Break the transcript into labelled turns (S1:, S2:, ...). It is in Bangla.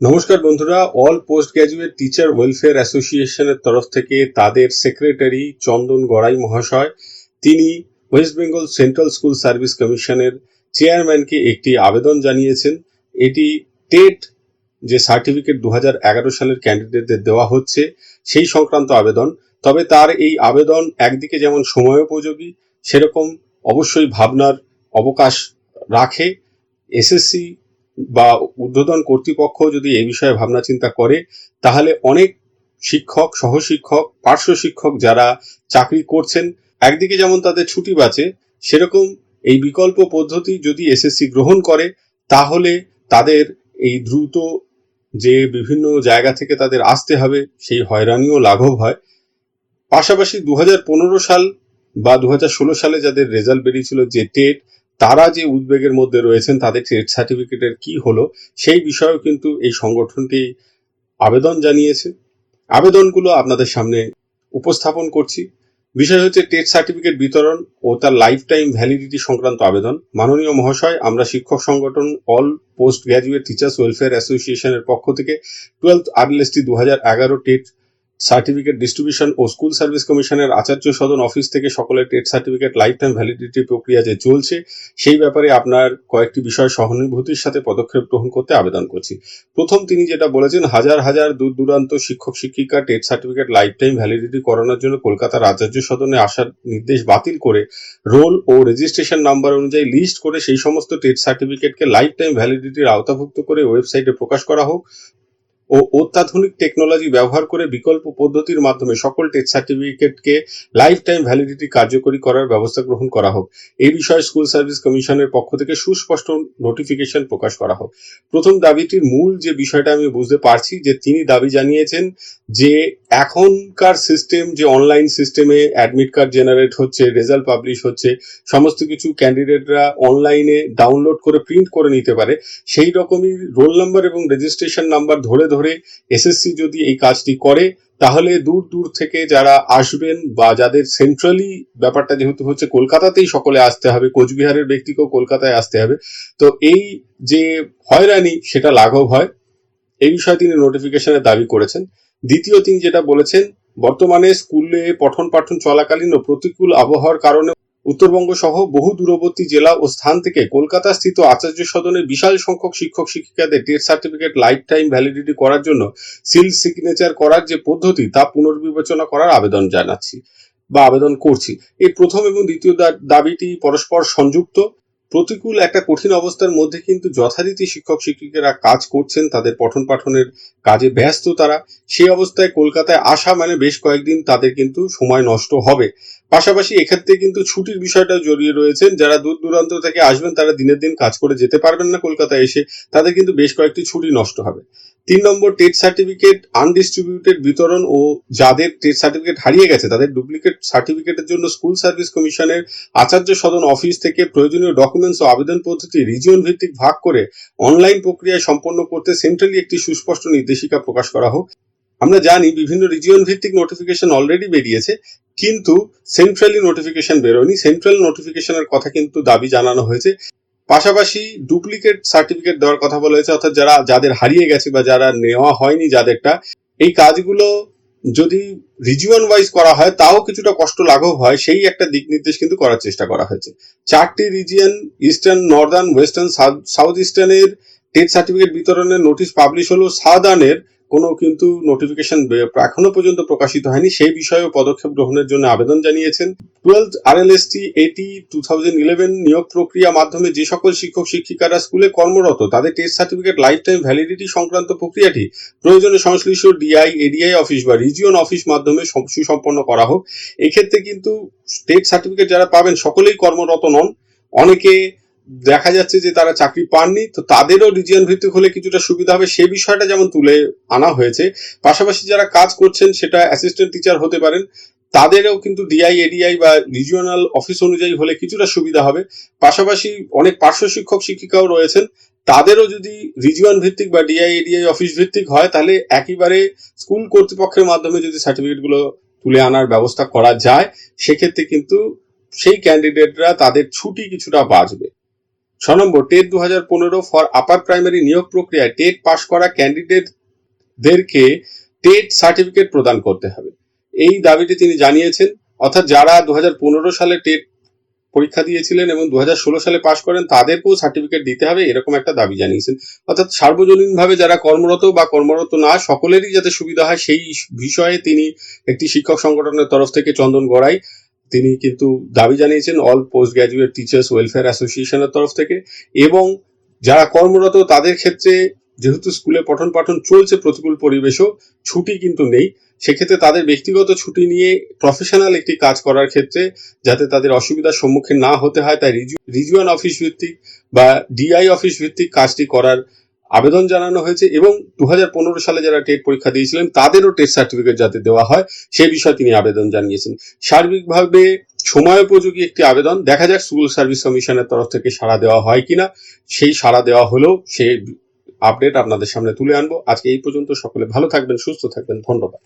S1: নমস্কার বন্ধুরা all post graduate teacher welfare অ্যাসোসিয়েশনের তরফ থেকে তাদের সেক্রেটারি চন্দন গড়াই মহাশয়, তিনি West Bengal central school service কমিশনের চেয়ারম্যানকে একটি আবেদন জানিয়েছেন। এটি টেট যে সার্টিফিকেট দু হাজার এগারো সালের ক্যান্ডিডেটদের দেওয়া হচ্ছে, সেই সংক্রান্ত আবেদন। তবে তার এই আবেদন একদিকে যেমন সময়োপযোগী সেরকম অবশ্যই ভাবনার অবকাশ রাখে। এসএসসি বা ঊর্ধ্বতন কর্তৃপক্ষ যদি এই বিষয়ে ভাবনা চিন্তা করে, তাহলে অনেক শিক্ষক, সহশিক্ষক, পার্শ্ব শিক্ষক যারা চাকরি করছেন, একদিকে যেমন তাদের ছুটি বাঁচে, সেরকম এই বিকল্প পদ্ধতি যদি এসএসসি গ্রহণ করে, তাহলে তাদের এই দ্রুত যে বিভিন্ন জায়গা থেকে তাদের আসতে হবে, সেই হয়রানিও লাঘব হয়। পাশাপাশি দু হাজার পনেরো সাল বা দু হাজার ষোলো সালে যাদের রেজাল্ট বেরিয়েছিল যে টেট তারা যে উদ্বেগের মধ্যে রয়েছেন, তাদের টেট সার্টিফিকেটের কি হলো, সেই বিষয়েও কিন্তু এই সংগঠনটি আবেদন জানিয়েছে। আবেদনগুলো আপনাদের সামনে উপস্থাপন করছি। বিষয় হচ্ছে টেট সার্টিফিকেট বিতরণ ও তার লাইফ টাইম ভ্যালিডিটি সংক্রান্ত আবেদন। মাননীয় মহাশয়, আমরা শিক্ষক সংগঠন all post graduate teachers welfare অ্যাসোসিয়েশনের পক্ষ থেকে টুয়েলথ আরএলএসটি দু হাজার এগারো টেট সার্টিফিকেট ডিস্ট্রিবিউশন ও স্কুল সার্ভিস কমিশনের আচার্য সদন অফিস থেকে সকলের TET certificate life time validity প্রক্রিয়া যে চলছে, সেই ব্যাপারে আপনার কয়েকটি বিষয় সহানুভূতির সাথে পদক্ষেপ গ্রহণ করতে আবেদন করছি। প্রথম তিনি যেটা বলেছেন, হাজার হাজার দূর দূরান্ত শিক্ষক শিক্ষিকা TET certificate life time validity করানোর জন্য কলকাতার আচার্য সদনে আসার নির্দেশ বাতিল করে রোল ও রেজিস্ট্রেশন নাম্বার অনুযায়ী লিস্ট করে সেই সমস্ত টেট সার্টিফিকেটকে লাইফ টাইম ভ্যালিডিটির আওতাভুক্ত করে ওয়েবসাইটে প্রকাশ করা হোক। ও অত্যাধুনিক টেকনোলজি ব্যবহার করে বিকল্প পদ্ধতির মাধ্যমে সকল টেট সার্টিফিকেটকে লাইফ টাইম ভ্যালিডিটি কার্যকরী করার ব্যবস্থা গ্রহণ করা হোক। এই বিষয়ে স্কুল সার্ভিস কমিশনের পক্ষ থেকে সুস্পষ্ট নোটিফিকেশন প্রকাশ করা হোক। প্রথম দাবিটির মূল যে বিষয়টা আমি বুঝতে পারছি যে তিনি দাবি জানিয়েছেন যে এখনকার সিস্টেম যে অনলাইন সিস্টেমে অ্যাডমিট কার্ড জেনারেট হচ্ছে রেজাল্ট পাবলিশ হচ্ছে, সমস্ত কিছু ক্যান্ডিডেটরা অনলাইনে ডাউনলোড করে প্রিন্ট করে নিতে পারে। সেই রকমই রোল নাম্বার এবং রেজিস্ট্রেশন নাম্বার ধরে ধরে এসএসসি যদি এই কাজটি করে, তাহলে দূর দূর থেকে যারা আসবেন বা যাদের সেন্ট্রালি ব্যাপারটা যেহেতু হচ্ছে কলকাতাতেই সকলে আসতে হবে, কোচবিহারের ব্যক্তিকেও কলকাতায় আসতে হবে, তো এই যে হয়রানি সেটা লাঘব হয়। এই বিষয়ে তিনি নোটিফিকেশনের দাবি করেছেন। দ্বিতীয় তিনি যেটা বলেছেন, বর্তমানে স্কুলে পঠন পাঠন চলাকালীন ও প্রতিকূল আবহাওয়ার কারণে উত্তরবঙ্গ সহ বহু দূরবর্তী জেলা ও স্থান থেকে কলকাতা স্থিত আচার্য সদনে বিশাল সংখ্যক শিক্ষক শিক্ষিকাদের TET certificate life time validity করার জন্য সিল সিগনেচার করার যে পদ্ধতি, তা পুনর্বিবেচনা করার আবেদন জানাচ্ছি বা আবেদন করছি। এই প্রথম এবং দ্বিতীয় দাবিটি পরস্পর সংযুক্ত। প্রতিকূল একটা কঠিন অবস্থার মধ্যে কিন্তু যথারীতি শিক্ষক শিক্ষিকারা কাজ করছেন, তাদের পঠন পাঠনের কাজে ব্যস্ত তারা। সেই অবস্থায় কলকাতায় আসা মানে বেশ কয়েকদিন তাদের কিন্তু সময় নষ্ট হবে। পাশাপাশি এক্ষেত্রে কিন্তু ছুটির বিষয়টা জড়িয়ে রয়েছেন। যারা দূর দূরান্ত থেকে আসবেন, তারা দিনের দিন কাজ করে যেতে পারবেন না কলকাতায় এসে। তাদের কিন্তু বেশ কয়েকটি ছুটি নষ্ট হবে। তিন নম্বর টেট সার্টিফিকেট আনডিস্ট্রিবিউটেড বিতরণ ও যাদের টেট সার্টিফিকেট হারিয়ে গেছে, তাদের ডুপ্লিকেট সার্টিফিকেটের জন্য স্কুল সার্ভিস কমিশনের আচার্য সদন অফিস থেকে প্রয়োজনীয় ডকুমেন্টস ও আবেদন পদ্ধতি রিজিয়ন ভিত্তিক ভাগ করে অনলাইন প্রক্রিয়ায় সম্পন্ন করতে সেন্ট্রালি একটি সুস্পষ্ট নির্দেশিকা প্রকাশ করা হোক। আমরা জানি বিভিন্ন রিজিয়ন ভিত্তিক নোটিফিকেশন অলরেডি বেরিয়েছে, কিন্তু সেন্ট্রালি নোটিফিকেশন বেরোয়নি। সেন্ট্রাল নোটিফিকেশনের কথা কিন্তু দাবি জানানো হয়েছে। পাশাপাশি ডুপ্লিকেট সার্টিফিকেট দেওয়ার কথা বলা হয়েছে, অর্থাৎ যারা, যাদের হারিয়ে গেছে বা যারা নেওয়া হয়নি যাদেরটা, এই কাজগুলো যদি রিজিয়ন ওয়াইজ করা হয়, তাও কিছুটা কষ্ট লাঘব হয়, সেই একটা দিক নির্দেশ কিন্তু করার চেষ্টা করা হয়েছে। চারটি region eastern northern western south ইস্টার্নের TET certificate বিতরণের নোটিশ পাবলিশ হলো সাদার্নের কোনো কিন্তু নোটিফিকেশন এখনও পর্যন্ত প্রকাশিত হয়নি। সেই বিষয়েও পদক্ষেপ গ্রহণের জন্য আবেদন জানিয়েছেন টুয়েলভ আর এল এস টি এটি টু থাউজেন্ড ইলেভেন নিয়োগ প্রক্রিয়া মাধ্যমে যে সকল শিক্ষক, শিক্ষিকারা স্কুলে কর্মরত, তাদের test certificate life time validity সংক্রান্ত প্রক্রিয়াটি প্রয়োজনে সংশ্লিষ্ট ডিআই এডিআই অফিস বা রিজিয়ন অফিস মাধ্যমে সুসম্পন্ন করা হোক। এক্ষেত্রে কিন্তু স্টেট সার্টিফিকেট যারা পাবেন, সকলেই কর্মরত নন। অনেকে দেখা যাচ্ছে যে তারা চাকরি পাননি, তো তাদেরও রিজিয়ন ভিত্তিক হলে কিছুটা সুবিধা হবে, সে বিষয়টা যেমন তুলে আনা হয়েছে। পাশাপাশি যারা কাজ করছেন, সেটা অ্যাসিস্ট্যান্ট টিচার হতে পারেন, তাদেরও কিন্তু ডিআই এডিআই বা রিজিওনাল অফিস অনুযায়ী হলে কিছুটা সুবিধা হবে। পাশাপাশি অনেক পার্শ্ব শিক্ষক, শিক্ষিকাও রয়েছেন, তাদেরও যদি রিজিয়ন ভিত্তিক বা ডিআই এডিআই অফিস ভিত্তিক হয়, তাহলে একেবারে স্কুল কর্তৃপক্ষের মাধ্যমে যদি সার্টিফিকেটগুলো তুলে আনার ব্যবস্থা করা যায়, সেক্ষেত্রে কিন্তু সেই ক্যান্ডিডেটরা তাদের ছুটি কিছুটা বাঁচবে। ছ নম্বর, টেট দু হাজার পনেরো ফর আপার প্রাইমারি নিয়োগ প্রক্রিয়ায় টেট পাশ করা ক্যান্ডিডেটদেরকে টেট সার্টিফিকেট প্রদান করতে হবে। এই দাবিটি তিনি জানিয়েছেন। অর্থাৎ যারা দু সালে টেট পরীক্ষা দিয়েছিলেন এবং দু হাজার ষোলো সালে পাশ করেন, তাদেরকেও সার্টিফিকেট দিতে হবে, এরকম একটা দাবি জানিয়েছেন। অর্থাৎ সার্বজনীনভাবে যারা কর্মরত বা কর্মরত না, সকলেরই যাতে সুবিধা হয়, সেই বিষয়ে তিনি একটি শিক্ষক সংগঠনের তরফ থেকে চন্দন গড়াই তিনি কিন্তু দাবি জানিয়েছেন all post graduate teachers welfare অ্যাসোসিয়েশনের তরফ থেকে এবং যারা কর্মরত তাদের ক্ষেত্রে যেহেতু স্কুলে পঠন পাঠন চলছে প্রতিকূল পরিবেশও, ছুটি কিন্তু নেই। সেক্ষেত্রে তাদের ব্যক্তিগত ছুটি নিয়ে প্রফেশনাল একটি কাজ করার ক্ষেত্রে যাতে তাদের অসুবিধার সম্মুখীন না হতে হয়, তাই রিজু- রিজিওনাল অফিস ভিত্তিক বা ডিআই অফিস ভিত্তিক কাজটি করার আবেদন জানানো হয়েছে এবং দু হাজার পনেরো সালে যারা টেট পরীক্ষা দিয়েছিলেন, তাদেরও টেট সার্টিফিকেট যাতে দেওয়া হয়, সে বিষয়ে তিনি আবেদন জানিয়েছেন। সার্বিকভাবে সময়োপযোগী একটি আবেদন, দেখা যাক স্কুল সার্ভিস কমিশনের তরফ থেকে সাড়া দেওয়া হয় কিনা। সেই সাড়া দেওয়া হলেও সেই আপডেট আপনাদের সামনে তুলে আনব। আজকে এই পর্যন্ত সকলে ভালো থাকবেন, সুস্থ থাকবেন। ধন্যবাদ।